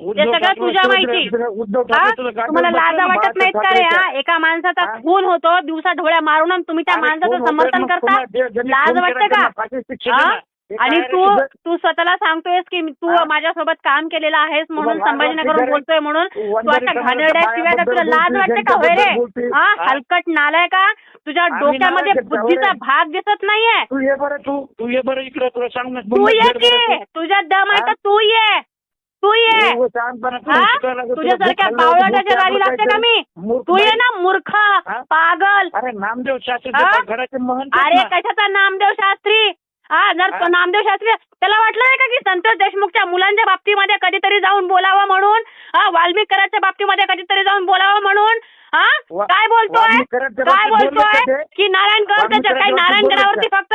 सगळं तुझ्या माहिती. तुम्हाला लाजा वाटत नाहीत का रे. हा एका माणसाचा? खून होतो दिवसा ढोळ्या मारून तुम्ही त्या माणसाचं? समर्थन करता लाज वाटते का आणि तू? तू स्वतःला सांगतोयस की तू? माझ्यासोबत काम केलेलं आहेस म्हणून तुला लाज संभाजीनगरहून वाटते का रे? बोलतोय म्हणून तू तू वंजारी अशा समाजाच्या घाणेरड्या शिव्या तुला लाज वाटते का होय रे? हलकट नालाय का तुझ्या डोक्यामध्ये बुद्धीचा? भाग दिसत नाहीये तू ये बरं तू तू ये बरं इकडे तुला सांग तू ये की तुझ्या दम आहे? तर हा? तुझ्यासारख्या भूक गाडी लागते का मी? तू ये. ना मूर्ख? पागल. अरे नामदेव शास्त्री घराचे महंत अरे. कशाचा नामदेव शास्त्री? हा जर? नामदेव शास्त्री त्याला वाटलं नाही का की संतोष देशमुखच्या मुलांच्या बाबतीमध्ये कधीतरी जाऊन बोलावं म्हणून? हा वाल्मिक कराडच्या बाबतीमध्ये कधीतरी जाऊन बोलावं म्हणून? हा? काय बोलतोय? काय बोलतोय? का वाल्मिक त्याच्या काही नारायणगडावरती फक्त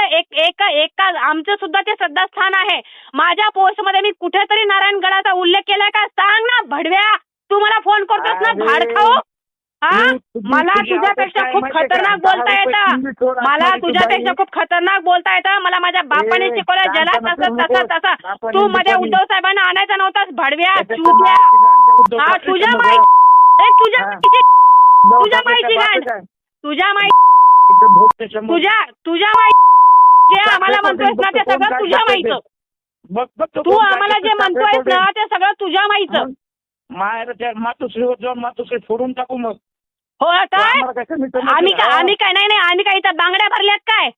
आमचं सुद्धा ते श्रद्धास्थान आहे माझ्या पोस्टमध्ये मी कुठेतरी नारायणगडाचा उल्लेख केलाय का सांग ना भडव्या तू मला फोन करतोस ना भाड खाऊ हा मला तुझी तुझ्यापेक्षा खूप? खतरनाक बोलता येतं मला तुझ्यापेक्षा. खूप खतरनाक बोलता येतं मला माझ्या बापाने ज्याला शांतपणा तसं तसं. तसं तू मध्ये. उद्धव साहेबांना आणायचा नव्हतास भडव्या चुद्या माहिती हा तुझ्या. माहिती तुझ्या उद्धव तुझ्या माहिती? तुझ्या माहिती. तुझ्या तुझ्या माहिती जे आम्हाला म्हणतोयस ना ते सगळं तुझ्या? माहिती बघ तो आम्हाला? जे म्हणतोयस ना? ते सगळं तुझ्या माहिती मग माहेर त्या मातोश्रीवर जाऊन मातोश्री फोडून टाकू मग हो काय आम्ही? काय आम्ही काय नाही नाही आम्ही काय इथं बांगड्या भरल्यात काय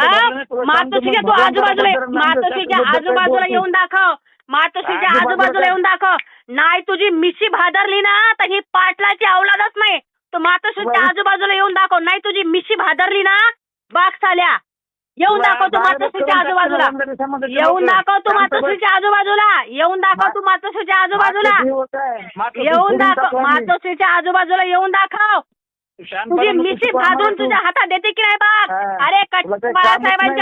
हा? मातोश्रीच्या तू आजूबाजूला मातोश्रीच्या आजूबाजूला. येऊन दाखव मातोश्रीच्या आजूबाजूला? येऊन दाखव नाही तुझी मिशी भादरली ना तर ही पाटलाची अवलादच नाही तू मातोश्रीच्या. आजूबाजूला येऊन दाखव नाही तुझी मिशी भादरली ना बाग साल्या येऊन दाखव तू मातोश्रीच्या आजूबाजूला येऊन. दाखव तू. मातोश्रीच्या आजूबाजूला येऊन दाखव तू मातोश्रीच्या आजूबाजूला आहे. येऊन दाखव. मातोश्रीच्या आजूबाजूला येऊन दाखव तुझी मिशी भाजून तुझ्या. हातात देते की नाही बाप. अरे.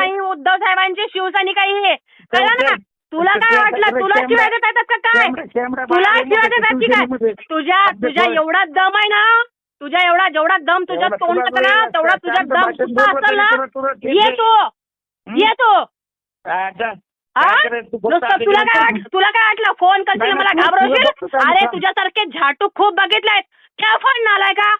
आई उद्धव साहेबांची शिवसैनिक आई हे कळलं ना तुला काय वाटलं तुला शिवाय देत येतात का काय तुला शिवाय देतात की. काय तुझ्या तुझ्या. एवढा दम आहे ना तुझ्या एवढा जेवढा दम तुझ्या एवढा तोंड तुला ना तेवढा असतो. तुझा शांत दम भाषेत सुद्धा असेल ना तुला- तुला ठीक ये आहे. तू हं? ये तू अच्छा. हा? काय करायचं? तू फक्त नुसतं तुला काय वाट तुला काय वाटलं फोन करशील नाही, मला नाही, तू- तुझं घाबरवशील अरे सांग. तुझ्यासारखे झाटू खूप बघितलेत त्या फोन आलाय का